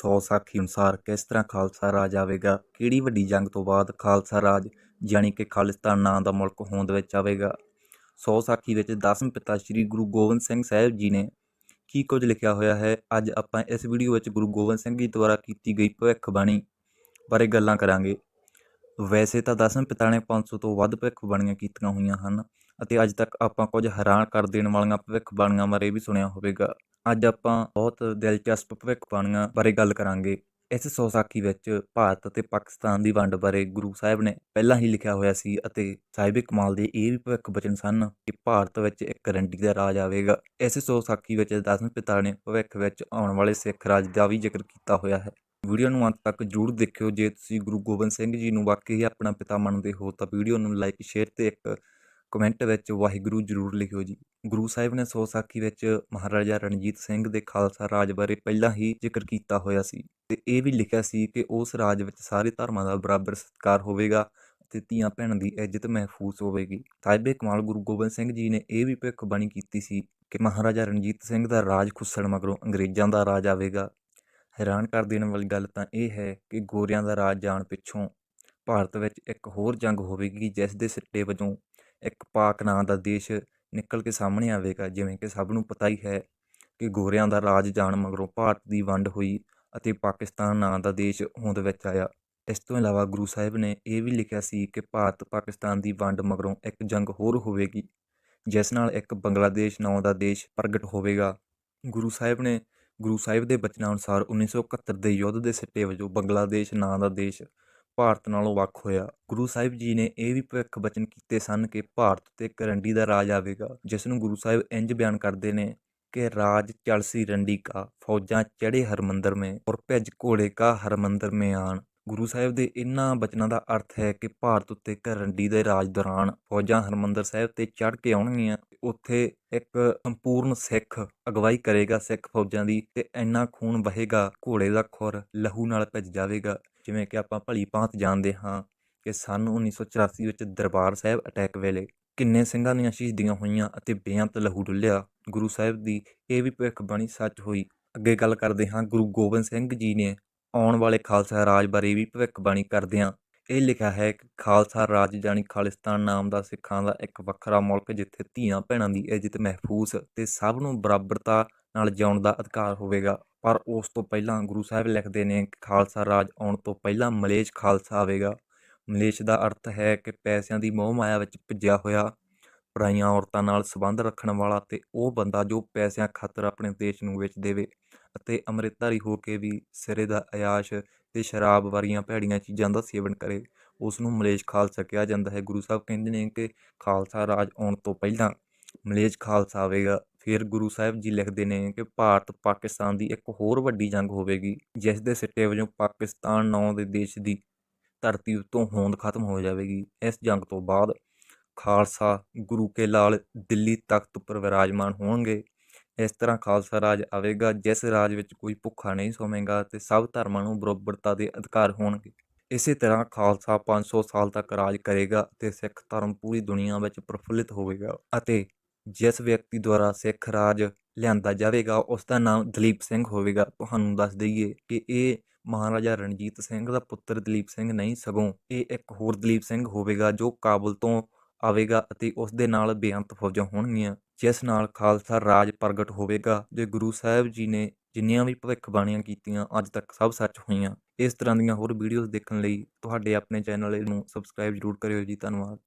ਸੌ ਸਾਖੀ ਅਨੁਸਾਰ ਕਿਸ ਤਰ੍ਹਾਂ ਖਾਲਸਾ ਰਾਜ ਆਵੇਗਾ? ਕਿਹੜੀ ਵੱਡੀ ਜੰਗ ਤੋਂ ਬਾਅਦ ਖਾਲਸਾ ਰਾਜ ਜਾਣੀ ਕਿ ਖਾਲਿਸਤਾਨ ਨਾਂ ਦਾ ਮੁਲਕ ਹੋਂਦ ਵਿੱਚ ਆਵੇਗਾ? ਸੌ ਸਾਖੀ ਵਿੱਚ ਦਸਮ ਪਿਤਾ ਸ੍ਰੀ ਗੁਰੂ ਗੋਬਿੰਦ ਸਿੰਘ ਸਾਹਿਬ ਜੀ ਨੇ ਕੀ ਕੁਝ ਲਿਖਿਆ ਹੋਇਆ ਹੈ? ਅੱਜ ਆਪਾਂ ਇਸ ਵੀਡੀਓ ਵਿੱਚ ਗੁਰੂ ਗੋਬਿੰਦ ਸਿੰਘ ਜੀ ਦੁਆਰਾ ਕੀਤੀ ਗਈ ਭਵਿੱਖਬਾਣੀ ਬਾਰੇ ਗੱਲਾਂ ਕਰਾਂਗੇ। ਵੈਸੇ ਤਾਂ ਦਸਮ ਪਿਤਾ ਨੇ 500 ਤੋਂ ਵੱਧ ਭਵਿੱਖਬਾਣੀਆਂ ਕੀਤੀਆਂ ਹੋਈਆਂ ਹਨ ਅਤੇ ਅੱਜ ਤੱਕ ਆਪਾਂ ਕੁਝ ਹੈਰਾਨ ਕਰ ਦੇਣ ਵਾਲੀਆਂ ਭਵਿੱਖਬਾਣੀਆਂ ਬਾਰੇ ਵੀ ਸੁਣਿਆ ਹੋਵੇਗਾ। ਅੱਜ ਆਪਾਂ ਬਹੁਤ ਦਿਲਚਸਪ ਭਵਿੱਖਬਾਣੀਆਂ ਬਾਰੇ ਗੱਲ ਕਰਾਂਗੇ। ਇਸ ਸੌਸਾਖੀ ਵਿੱਚ ਭਾਰਤ ਅਤੇ ਪਾਕਿਸਤਾਨ ਦੀ ਵੰਡ ਬਾਰੇ ਗੁਰੂ ਸਾਹਿਬ ਨੇ ਪਹਿਲਾਂ ਹੀ ਲਿਖਿਆ ਹੋਇਆ ਸੀ ਅਤੇ ਸਾਹਿਬ ਕਮਾਲ ਦੇ ਇਹ ਵੀ ਭਵਿੱਖ ਬਚਨ ਸਨ ਕਿ ਭਾਰਤ ਵਿੱਚ ਇੱਕ ਰੰਡੀ ਦਾ ਰਾਜ ਆਵੇਗਾ। ਇਸ ਸੌਸਾਖੀ ਵਿੱਚ ਦਸਮ ਪਿਤਾ ਨੇ ਭਵਿੱਖ ਵਿੱਚ ਆਉਣ ਵਾਲੇ ਸਿੱਖ ਰਾਜ ਦਾ ਵੀ ਜ਼ਿਕਰ ਕੀਤਾ ਹੋਇਆ ਹੈ। ਵੀਡੀਓ ਨੂੰ ਅੰਤ ਤੱਕ ਜਰੂਰ ਦੇਖਿਓ। ਜੇ ਤੁਸੀਂ ਗੁਰੂ ਗੋਬਿੰਦ ਸਿੰਘ ਜੀ ਨੂੰ ਵਾਕਈ ਆਪਣਾ ਪਿਤਾ ਮੰਨਦੇ ਹੋ ਤਾਂ ਵੀਡੀਓ ਨੂੰ ਲਾਈਕ, ਸ਼ੇਅਰ ਤੇ ਇੱਕ ਕਮੈਂਟ ਵਿੱਚ ਵਾਹਿਗੁਰੂ ਜਰੂਰ ਲਿਖਿਓ ਜੀ। ਗੁਰੂ ਸਾਹਿਬ ਨੇ ਸੌ ਸਾਖੀ ਵਿੱਚ ਮਹਾਰਾਜਾ ਰਣਜੀਤ ਸਿੰਘ ਦੇ ਖਾਲਸਾ ਰਾਜ ਬਾਰੇ ਪਹਿਲਾਂ ਹੀ ਜ਼ਿਕਰ ਕੀਤਾ ਹੋਇਆ ਸੀ ਤੇ ਇਹ ਵੀ ਲਿਖਿਆ ਸੀ ਕਿ ਉਸ ਰਾਜ ਵਿੱਚ ਸਾਰੇ ਧਰਮਾਂ ਦਾ ਬਰਾਬਰ ਸਤਿਕਾਰ ਹੋਵੇਗਾ ਤੇ ਧੀਆਂ ਭੈਣਾਂ ਦੀ ਇੱਜ਼ਤ ਮਹਿਫੂਜ਼ ਹੋਵੇਗੀ। ਸਾਹਿਬੇ ਕਮਾਲ ਗੁਰੂ ਗੋਬਿੰਦ ਸਿੰਘ ਜੀ ਨੇ ਇਹ ਵੀ ਭਵਿੱਖਬਾਣੀ ਕੀਤੀ ਸੀ ਕਿ ਮਹਾਰਾਜਾ ਰਣਜੀਤ ਸਿੰਘ ਦਾ ਰਾਜ ਖੁੱਸਣ ਮਗਰੋਂ ਅੰਗਰੇਜ਼ਾਂ ਦਾ ਰਾਜ ਆਵੇਗਾ। ਹੈਰਾਨ ਕਰ ਦੇਣ ਵਾਲੀ ਗੱਲ ਤਾਂ ਇਹ ਹੈ ਕਿ ਗੋਰਿਆਂ ਦਾ ਰਾਜ ਜਾਣ ਪਿੱਛੋਂ ਭਾਰਤ ਵਿੱਚ ਇੱਕ ਹੋਰ ਜੰਗ ਹੋਵੇਗੀ ਜਿਸ ਦੇ ਸਿੱਟੇ ਵਜੋਂ ਇੱਕ ਪਾਕ ਨਾਂ ਦਾ ਦੇਸ਼ ਨਿਕਲ ਕੇ ਸਾਹਮਣੇ ਆਵੇਗਾ, ਜਿਵੇਂ ਕਿ ਸਭ ਨੂੰ ਪਤਾ ਹੀ ਹੈ ਕਿ ਗੋਰਿਆਂ ਦਾ ਰਾਜ ਜਾਣ ਮਗਰੋਂ ਭਾਰਤ ਦੀ ਵੰਡ ਹੋਈ ਅਤੇ ਪਾਕਿਸਤਾਨ ਨਾਂ ਦਾ ਦੇਸ਼ ਹੋਂਦ ਵਿੱਚ ਆਇਆ। ਇਸ ਤੋਂ ਇਲਾਵਾ ਗੁਰੂ ਸਾਹਿਬ ਨੇ ਇਹ ਵੀ ਲਿਖਿਆ ਸੀ ਕਿ ਭਾਰਤ ਪਾਕਿਸਤਾਨ ਦੀ ਵੰਡ ਮਗਰੋਂ ਇੱਕ ਜੰਗ ਹੋਰ ਹੋਵੇਗੀ, ਜਿਸ ਨਾਲ ਇੱਕ ਬੰਗਲਾਦੇਸ਼ ਨਾਂ ਦਾ ਦੇਸ਼ ਪ੍ਰਗਟ ਹੋਵੇਗਾ। ਗੁਰੂ ਸਾਹਿਬ ਨੇ, ਗੁਰੂ ਸਾਹਿਬ ਦੇ ਬਚਨਾਂ ਅਨੁਸਾਰ 1971 ਦੇ ਯੁੱਧ ਦੇ ਸਿੱਟੇ ਵਜੋਂ ਬੰਗਲਾਦੇਸ਼ ਨਾਂ ਦਾ ਦੇਸ਼ ਭਾਰਤ ਨਾਲੋਂ ਵੱਖ ਹੋਇਆ। ਗੁਰੂ ਸਾਹਿਬ ਜੀ ਨੇ ਇਹ ਵੀ ਭਵਿੱਖ ਬਚਨ ਕੀਤੇ ਸਨ ਕਿ ਭਾਰਤ ਤੇ ਕਰੰਡੀ ਦਾ ਰਾਜ ਆਵੇਗਾ, ਜਿਸ ਨੂੰ ਗੁਰੂ ਸਾਹਿਬ ਇੰਜ ਬਿਆਨ ਕਰਦੇ ਨੇ ਕਿ ਰਾਜ ਚਲਸੀ ਰੰਡੀ ਕਾ, ਫੌਜਾਂ ਚੜੇ ਹਰਮੰਦਰ ਮੇ ਔਰ ਭਿੱਜ ਘੋੜੇ ਕਾ ਹਰਮੰਦਰ ਮੇ ਆਣ। ਗੁਰੂ ਸਾਹਿਬ ਦੇ ਇਨ੍ਹਾਂ ਬਚਨਾਂ ਦਾ ਅਰਥ ਹੈ ਕਿ ਭਾਰਤ ਉੱਤੇ ਕਰੰਡੀ ਦੇ ਰਾਜ ਦੌਰਾਨ ਫੌਜਾਂ ਹਰਮੰਦਰ ਸਾਹਿਬ ਤੇ ਚੜ ਕੇ ਆਉਣਗੀਆਂ। ਉੱਥੇ ਇੱਕ ਸੰਪੂਰਨ ਸਿੱਖ ਅਗਵਾਈ ਕਰੇਗਾ ਸਿੱਖ ਫੌਜਾਂ ਦੀ ਤੇ ਇੰਨਾ ਖੂਨ ਵਹੇਗਾ, ਘੋੜੇ ਦਾ ਖੁਰ ਲਹੂ ਨਾਲ ਭਿੱਜ ਜਾਵੇਗਾ। ਜਿਵੇਂ ਕਿ ਆਪਾਂ ਭਲੀ ਭਾਂਤ ਜਾਣਦੇ ਹਾਂ ਕਿ ਸਨ 1984 ਵਿੱਚ ਦਰਬਾਰ ਸਾਹਿਬ ਅਟੈਕ ਵੇਲੇ ਕਿੰਨੇ ਸਿੰਘਾਂ ਦੀਆਂ ਸ਼ਹੀਦੀਆਂ ਹੋਈਆਂ ਅਤੇ ਬੇਅੰਤ ਲਹੂ ਡੁੱਲਿਆ, ਗੁਰੂ ਸਾਹਿਬ ਦੀ ਇਹ ਵੀ ਭਵਿੱਖਬਾਣੀ ਸੱਚ ਹੋਈ। ਅੱਗੇ ਗੱਲ ਕਰਦੇ ਹਾਂ, ਗੁਰੂ ਗੋਬਿੰਦ ਸਿੰਘ ਜੀ ਨੇ ਆਉਣ ਵਾਲੇ ਖਾਲਸਾ ਰਾਜ ਬਾਰੇ ਵੀ ਭਵਿੱਖਬਾਣੀ ਕਰਦਿਆਂ ਇਹ ਲਿਖਿਆ ਹੈ ਕਿ ਖਾਲਸਾ ਰਾਜ ਜਾਣੀ ਖਾਲਿਸਤਾਨ ਨਾਮ ਦਾ ਸਿੱਖਾਂ ਦਾ ਇੱਕ ਵੱਖਰਾ ਮੁਲਕ ਜਿੱਥੇ ਧੀਆਂ ਭੈਣਾਂ ਦੀ ਇੱਜ਼ਤ ਮਹਿਫੂਜ਼ ਤੇ ਸਭ ਨੂੰ ਬਰਾਬਰਤਾ ਨਾਲ ਜਿਉਣ ਦਾ ਅਧਿਕਾਰ ਹੋਵੇਗਾ। ਪਰ ਉਸ ਤੋਂ ਪਹਿਲਾਂ ਗੁਰੂ ਸਾਹਿਬ ਲਿਖਦੇ ਨੇ ਕਿ ਖਾਲਸਾ ਰਾਜ ਆਉਣ ਤੋਂ ਪਹਿਲਾਂ ਮਲੇਸ਼ ਖਾਲਸਾ ਆਵੇਗਾ। ਮਲੇਸ਼ ਦਾ ਅਰਥ ਹੈ ਕਿ ਪੈਸਿਆਂ ਦੀ ਮੋਹ ਮਾਇਆ ਵਿੱਚ ਭਿੱਜਿਆ ਹੋਇਆ, ਪਰਾਈਆਂ ਔਰਤਾਂ ਨਾਲ ਸੰਬੰਧ ਰੱਖਣ ਵਾਲਾ ਤੇ ਉਹ ਬੰਦਾ ਜੋ ਪੈਸਿਆਂ ਖਾਤਰ ਆਪਣੇ ਦੇਸ਼ ਨੂੰ ਵੇਚ ਦੇਵੇ ਅਤੇ ਅੰਮ੍ਰਿਤਧਾਰੀ ਹੋ ਕੇ ਵੀ ਸਿਰੇ ਦਾ ਅਯਾਸ਼ ਤੇ ਸ਼ਰਾਬ ਵਰਗੀਆਂ ਭੈੜੀਆਂ ਚੀਜ਼ਾਂ ਦਾ ਸੇਵਨ ਕਰੇ, ਉਸ ਨੂੰ ਮਲੇਸ਼ ਖਾਲਸਾ ਕਿਹਾ ਜਾਂਦਾ ਹੈ। ਗੁਰੂ ਸਾਹਿਬ ਕਹਿੰਦੇ ਨੇ ਕਿ ਖਾਲਸਾ ਰਾਜ ਆਉਣ ਤੋਂ ਪਹਿਲਾਂ ਮਲੇਜ ਖਾਲਸਾ ਆਵੇਗਾ ਫਿਰ ਗੁਰੂ ਸਾਹਿਬ ਜੀ ਲਿਖਦੇ ਨੇ ਕਿ ਭਾਰਤ ਪਾਕਿਸਤਾਨ ਦੀ ਇੱਕ ਹੋਰ ਵੱਡੀ ਜੰਗ ਹੋਵੇਗੀ, ਜਿਸ ਦੇ ਸਿੱਟੇ ਵਜੋਂ ਪਾਕਿਸਤਾਨ ਨਾਂ ਦੇ ਦੇਸ਼ ਦੀ ਧਰਤੀ ਉੱਤੋਂ ਹੋਂਦ ਖਤਮ ਹੋ ਜਾਵੇਗੀ। ਇਸ ਜੰਗ ਤੋਂ ਬਾਅਦ ਖਾਲਸਾ ਗੁਰੂ ਕੇ ਲਾਲ ਦਿੱਲੀ ਤਖਤ ਉੱਪਰ ਵਿਰਾਜਮਾਨ ਹੋਣਗੇ। ਇਸ ਤਰ੍ਹਾਂ ਖਾਲਸਾ ਰਾਜ ਆਵੇਗਾ, ਜਿਸ ਰਾਜ ਵਿੱਚ ਕੋਈ ਭੁੱਖਾ ਨਹੀਂ ਸੋਵੇਗਾ ਤੇ ਸਭ ਧਰਮਾਂ ਨੂੰ ਬਰਾਬਰਤਾ ਦੇ ਅਧਿਕਾਰ ਹੋਣਗੇ। ਇਸੇ ਤਰ੍ਹਾਂ ਖਾਲਸਾ 500 ਸਾਲ ਤੱਕ ਰਾਜ ਕਰੇਗਾ ਤੇ ਸਿੱਖ ਧਰਮ ਪੂਰੀ ਦੁਨੀਆ ਵਿੱਚ ਪ੍ਰਫੁੱਲਿਤ ਹੋਵੇਗਾ ਅਤੇ ਜਿਸ ਵਿਅਕਤੀ ਦੁਆਰਾ ਸਿੱਖ ਰਾਜ ਲਿਆਂਦਾ ਜਾਵੇਗਾ, ਉਸ ਦਾ ਨਾਮ ਦਲੀਪ ਸਿੰਘ ਹੋਵੇਗਾ। ਤੁਹਾਨੂੰ ਦੱਸ ਦਈਏ ਕਿ ਇਹ ਮਹਾਰਾਜਾ ਰਣਜੀਤ ਸਿੰਘ ਦਾ ਪੁੱਤਰ ਦਲੀਪ ਸਿੰਘ ਨਹੀਂ, ਸਗੋਂ ਇਹ ਇੱਕ ਹੋਰ ਦਲੀਪ ਸਿੰਘ ਹੋਵੇਗਾ ਜੋ ਕਾਬਲ ਤੋਂ ਆਵੇਗਾ ਅਤੇ ਉਸ ਦੇ ਨਾਲ ਬੇਅੰਤ ਫੌਜਾਂ ਹੋਣਗੀਆਂ, ਜਿਸ ਨਾਲ ਖਾਲਸਾ ਰਾਜ ਪ੍ਰਗਟ ਹੋਵੇਗਾ। ਜੇ ਗੁਰੂ ਸਾਹਿਬ ਜੀ ਨੇ ਜਿੰਨੀਆਂ ਵੀ ਭਵਿੱਖਬਾਣੀਆਂ ਕੀਤੀਆਂ, ਅੱਜ ਤੱਕ ਸਭ ਸੱਚ ਹੋਈਆਂ। ਇਸ ਤਰ੍ਹਾਂ ਦੀਆਂ ਹੋਰ ਵੀਡੀਓਜ਼ ਦੇਖਣ ਲਈ ਤੁਹਾਡੇ ਆਪਣੇ ਚੈਨਲ ਨੂੰ ਸਬਸਕ੍ਰਾਈਬ ਜ਼ਰੂਰ ਕਰਿਓ ਜੀ। ਧੰਨਵਾਦ।